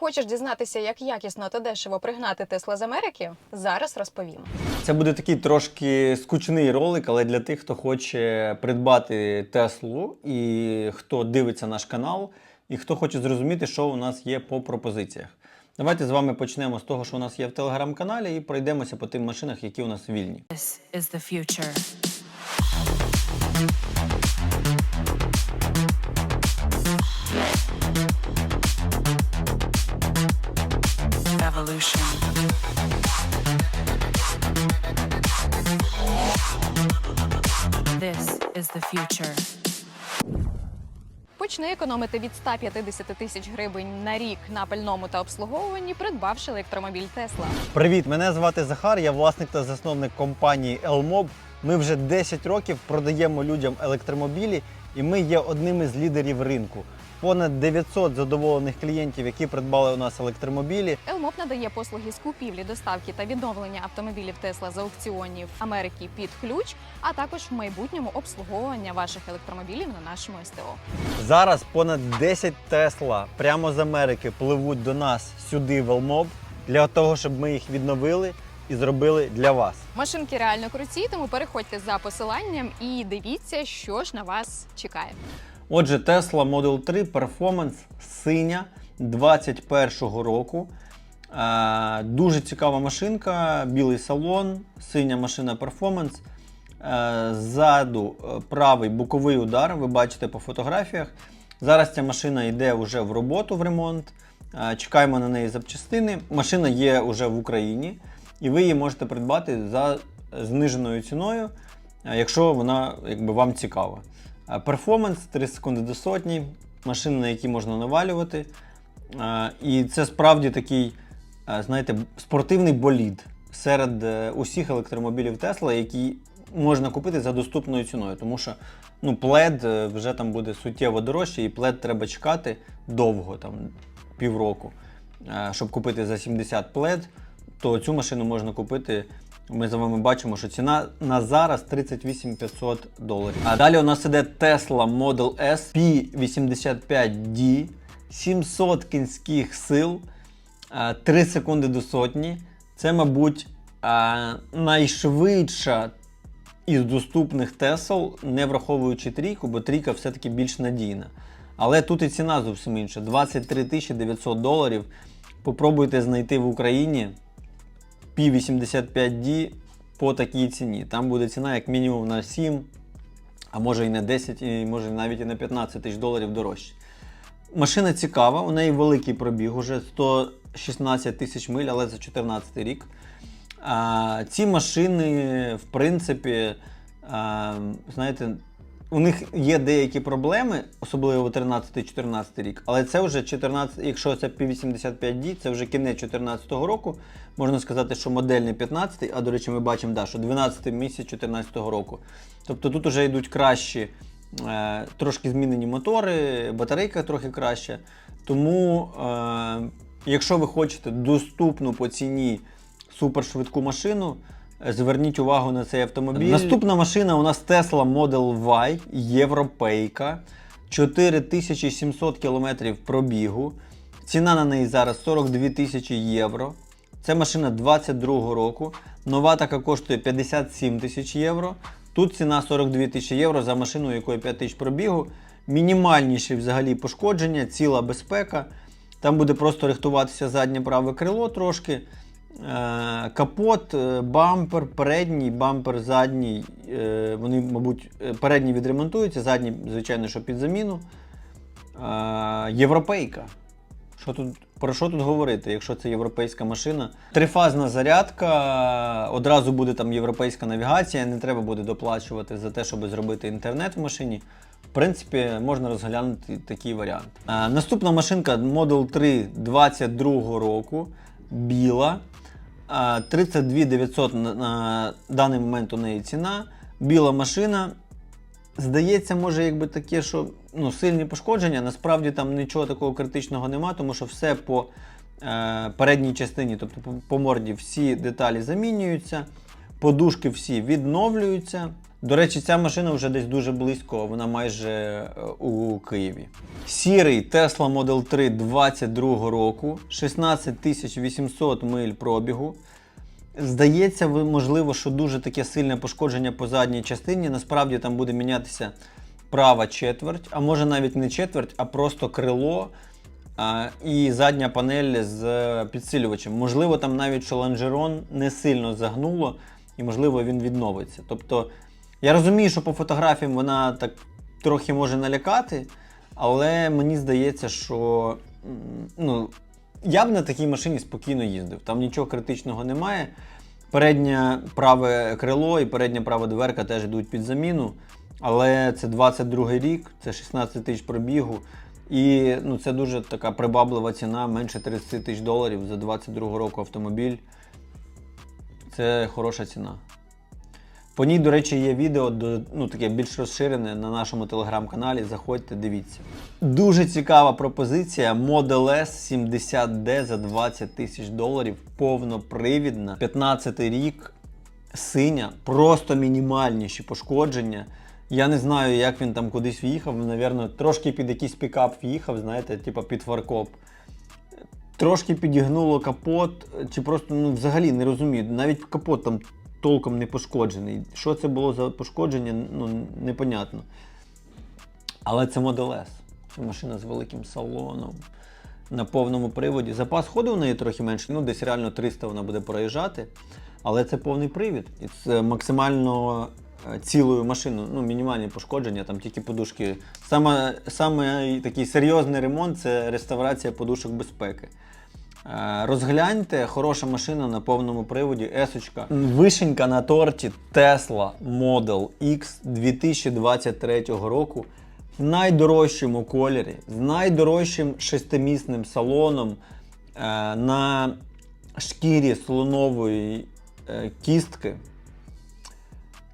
Хочеш дізнатися, як якісно та дешево пригнати Тесла з Америки? Зараз розповім. Це буде такий трошки скучний ролик, але для тих, хто хоче придбати Теслу і хто дивиться наш канал, і хто хоче зрозуміти, що у нас є по пропозиціях. Давайте з вами почнемо з того, що у нас є в телеграм-каналі, і пройдемося по тим машинах, які у нас вільні. This is the future. Evolution. This is the future. Почни економити від 150 тисяч гривень на рік на пальному та обслуговуванні, придбавши електромобіль Тесла. Привіт, мене звати Захар, я власник та засновник компанії Elmob. Ми вже 10 років продаємо людям електромобілі, і ми є одним із лідерів ринку. Понад 900 задоволених клієнтів, які придбали у нас електромобілі. Елмоп надає послуги з купівлі, доставки та відновлення автомобілів Тесла з аукціонів Америки під ключ, а також в майбутньому обслуговування ваших електромобілів на нашому СТО. Зараз понад 10 Тесла прямо з Америки пливуть до нас сюди в Elmob для того, щоб ми їх відновили і зробили для вас. Машинки реально круті, тому переходьте за посиланням і дивіться, що ж на вас чекає. Отже, Tesla Model 3 Performance синя 21-го року. Е, дуже цікава машинка, білий салон, синя машина Performance. Е, ззаду е, правий боковий удар, ви бачите по фотографіях. Зараз ця машина йде вже в роботу в ремонт. Чекаємо на неї запчастини. Машина є вже в Україні, і ви її можете придбати за зниженою ціною, якщо вона якби, вам цікава. Е, Перформанс 3 секунди до сотні, машина, на якій можна навалювати. Е, І це справді такий, е, знаєте, спортивний болід серед усіх електромобілів Tesla, які можна купити за доступною ціною. Тому що ну, плед вже там буде суттєво дорожче, і плед треба чекати довго, там півроку. Щоб купити за 70 плед, то цю машину можна купити. Ми з вами бачимо, що ціна на зараз 38 500 доларів. А далі у нас іде Tesla Model S P85D, 700 кінських сил, е, 3 секунди до сотні. Це, мабуть, е, найшвидша із доступних Тесл, не враховуючи трійку, бо трійка все-таки більш надійна. Але тут і ціна зовсім інша. 23 900 доларів. Попробуйте знайти в Україні P85D по такій ціні. Там буде ціна як мінімум на 7, а може і на 10, і може навіть і на 15 тисяч доларів дорожче. Машина цікава, у неї великий пробіг, уже 116 тисяч миль, але за 14 рік. А, ці машини, в принципі, а, знаєте, у них є деякі проблеми, особливо 13-14 рік, але це вже 14, якщо це P85D, це вже кінець 2014 року. Можна сказати, що модельний 15, а до речі, ми бачимо, да, що 12 місяць 2014 року. Тобто тут вже йдуть кращі, е, трошки змінені мотори, батарейка трохи краща. Тому, е, якщо ви хочете доступну по ціні супершвидку машину, зверніть увагу на цей автомобіль. Наступна машина у нас Tesla Model Y, європейка, 4700 км пробігу. Ціна на неї зараз 42 тисячі євро. Це машина 22 року. Нова така коштує 57 тисяч євро. Тут ціна 42 тисячі євро за машину, якої 5 тисяч пробігу. Мінімальніші взагалі пошкодження, ціла безпека. Там буде просто рихтуватися заднє праве крило трошки. Е, Капот, е, бампер, передній, бампер задній. е, Вони, мабуть, передній відремонтуються, задній, звичайно, що під заміну. Європейка. Що тут, про що тут говорити, якщо це європейська машина? Трифазна зарядка, одразу буде там європейська навігація, не треба буде доплачувати за те, щоб зробити інтернет в машині. В принципі, можна розглянути такий варіант. Наступна машинка Model 3 22 року, біла. А, 32 900 на, даний момент у неї ціна. Біла машина. Здається, може, якби таке, що ну, сильні пошкодження. Насправді там нічого такого критичного нема, тому що все по е, передній частині, тобто по морді, всі деталі замінюються, подушки всі відновлюються. До речі, ця машина вже десь дуже близько, вона майже е, у Києві. Сірий Tesla Model 3 22 року, 16 800 миль пробігу. Здається, можливо, що дуже таке сильне пошкодження по задній частині. Насправді там буде мінятися права четверть, а може навіть не четверть, а просто крило а, і задня панель з е, підсилювачем. Можливо, там навіть що лонжерон не сильно загнуло, і можливо він відновиться. Тобто, я розумію, що по фотографіям вона так трохи може налякати, але мені здається, що ну, я б на такій машині спокійно їздив. Там нічого критичного немає. Переднє праве крило і передня права дверка теж йдуть під заміну. Але це 22 рік, це 16 тисяч пробігу. І ну, це дуже така прибаблива ціна, менше 30 тисяч доларів за 22 року автомобіль. Це хороша ціна. По ній, до речі, є відео ну, таке більш розширене на нашому телеграм-каналі. Заходьте, дивіться. Дуже цікава пропозиція. Model S 70D за 20 тисяч доларів, повнопривідна, 15 рік, синя, просто мінімальніші пошкодження. Я не знаю, як він там кудись в'їхав. Навірно, трошки під якийсь пікап в'їхав, знаєте, типу під фаркоп. Трошки підігнуло капот, чи просто ну, взагалі не розумію. Навіть капот там толком не пошкоджений. Що це було за пошкодження, ну непонятно. Але це Model S. Це машина з великим салоном. На повному приводі. Запас ходу в неї трохи менший, ну десь реально 300 вона буде проїжджати. Але це повний привід. І це максимально е, цілою машиною, ну, мінімальні пошкодження, там тільки подушки. Саме, саме такий серйозний ремонт це реставрація подушок безпеки. Е, Розгляньте, хороша машина на повному приводі, есочка. Вишенька на торті Tesla Model X 2023 року в найдорожчому кольорі, з найдорожчим шестимісним салоном е, на шкірі слонової е, кістки.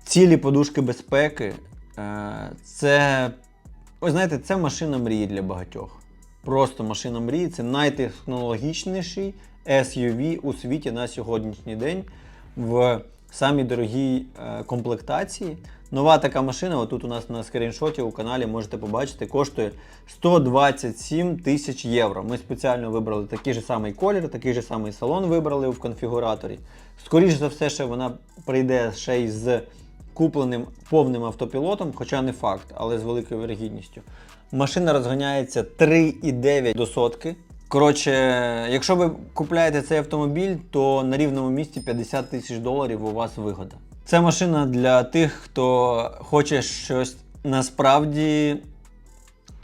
Цілі подушки безпеки. Це, ви знаєте, це машина мрії для багатьох. Просто машина мрії. Це найтехнологічніший SUV у світі на сьогоднішній день в самій дорогій е, комплектації. Нова така машина, отут у нас на скріншоті у каналі можете побачити, коштує 127 тисяч євро. Ми спеціально вибрали такий же самий колір, такий же самий салон вибрали в конфігураторі. Скоріше за все, ще вона прийде ще й з купленим повним автопілотом, хоча не факт, але з великою вірогідністю. Машина розганяється 3,9 до сотки. Коротше, якщо ви купляєте цей автомобіль, то на рівному місці 50 тисяч доларів у вас вигода. Це машина для тих, хто хоче щось насправді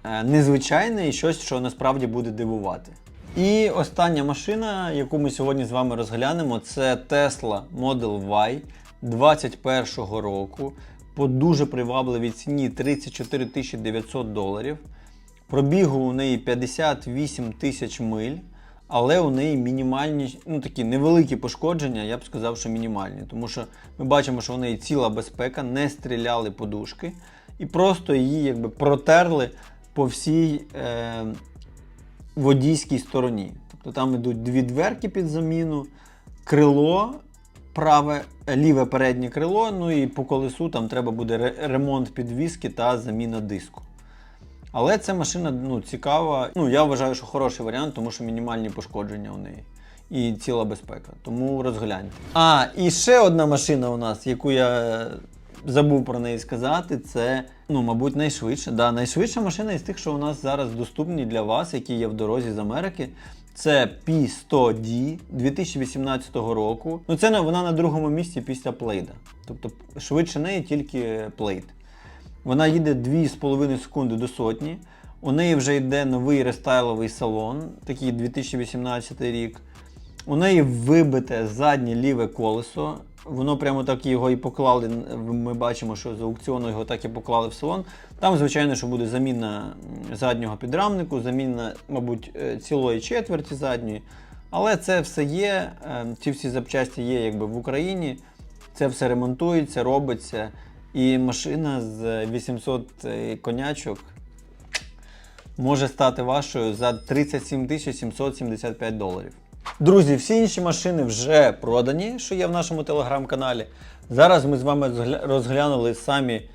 е, незвичайне і щось, що насправді буде дивувати. І остання машина, яку ми сьогодні з вами розглянемо, це Tesla Model Y 21 року по дуже привабливій ціні 34 900 доларів. Пробігу у неї 58 тисяч миль, але у неї мінімальні, ну такі невеликі пошкодження, я б сказав, що мінімальні. Тому що ми бачимо, що у неї ціла безпека, не стріляли подушки і просто її якби протерли по всій е, водійській стороні. Тобто там йдуть дві дверки під заміну, крило, праве, ліве переднє крило, ну і по колесу там треба буде ремонт підвіски та заміна диску. Але ця машина ну, цікава. Ну, я вважаю, що хороший варіант, тому що мінімальні пошкодження у неї. І ціла безпека. Тому розгляньте. А, і ще одна машина у нас, яку я забув про неї сказати, це, ну, мабуть, найшвидша. Да, найшвидша машина із тих, що у нас зараз доступні для вас, які є в дорозі з Америки. Це P100D 2018 року. Ну, це вона на другому місці після Плейда. Тобто швидше неї тільки Плейд. Вона їде 2,5 секунди до сотні. У неї вже йде новий рестайловий салон, такий 2018 рік. У неї вибите заднє ліве колесо. Воно прямо так його і поклали. Ми бачимо, що з аукціону його так і поклали в салон. Там, звичайно, що буде заміна заднього підрамнику, заміна, мабуть, е, цілої четверті задньої. Але це все є. е, Ці всі запчасті є якби в Україні. Це все ремонтується, робиться. І машина з 800 конячок може стати вашою за 37 775 доларів. Друзі, всі інші машини вже продані, що є в нашому телеграм-каналі. Зараз ми з вами розглянули самі е,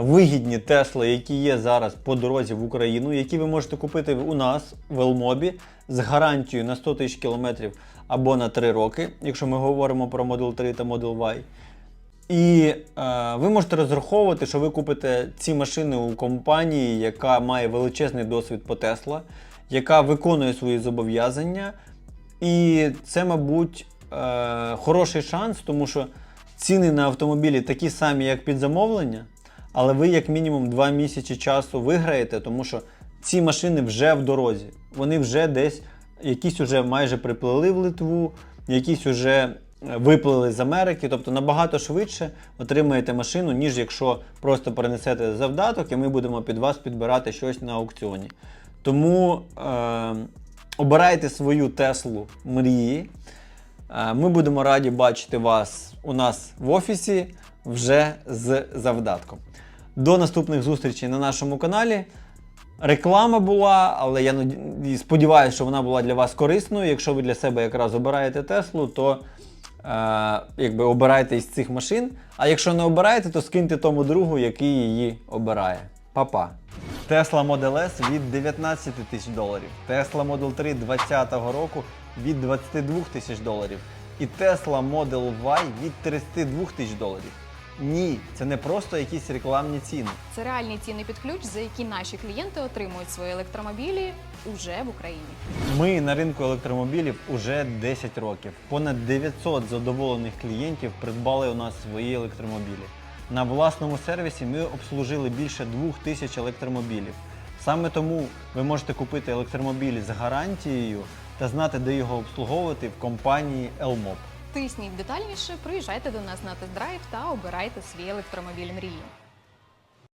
вигідні Тесли, які є зараз по дорозі в Україну, які ви можете купити у нас в Елмобі з гарантією на 100 тисяч кілометрів або на 3 роки, якщо ми говоримо про Model 3 та Model Y. І е, ви можете розраховувати, що ви купите ці машини у компанії, яка має величезний досвід по Тесла, яка виконує свої зобов'язання. І це, мабуть, е, хороший шанс, тому що ціни на автомобілі такі самі, як під замовлення, але ви як мінімум 2 місяці часу виграєте, тому що ці машини вже в дорозі. Вони вже десь, якісь вже майже приплили в Литву, якісь вже е, виплили з Америки, тобто набагато швидше отримаєте машину, ніж якщо просто перенесете завдаток, і ми будемо під вас підбирати щось на аукціоні. Тому е, обирайте свою Теслу мрії. Е, Ми будемо раді бачити вас у нас в офісі вже з завдатком. До наступних зустрічей на нашому каналі. Реклама була, але я сподіваюся, що вона була для вас корисною. Якщо ви для себе якраз обираєте Теслу, то е, якби обирайте із цих машин. А якщо не обираєте, то скиньте тому другу, який її обирає. Па-па. Tesla Model S від 19 тисяч доларів, Tesla Model 3 2020 року від 22 тисяч доларів і Tesla Model Y від 32 тисяч доларів. Ні, це не просто якісь рекламні ціни. Це реальні ціни під ключ, за які наші клієнти отримують свої електромобілі уже в Україні. Ми на ринку електромобілів уже 10 років. Понад 900 задоволених клієнтів придбали у нас свої електромобілі. На власному сервісі ми обслужили більше 2000 електромобілів. Саме тому ви можете купити електромобіль з гарантією та знати, де його обслуговувати в компанії Елмоп. Тисніть детальніше, приїжджайте до нас на тест-драйв та обирайте свій електромобіль мрії.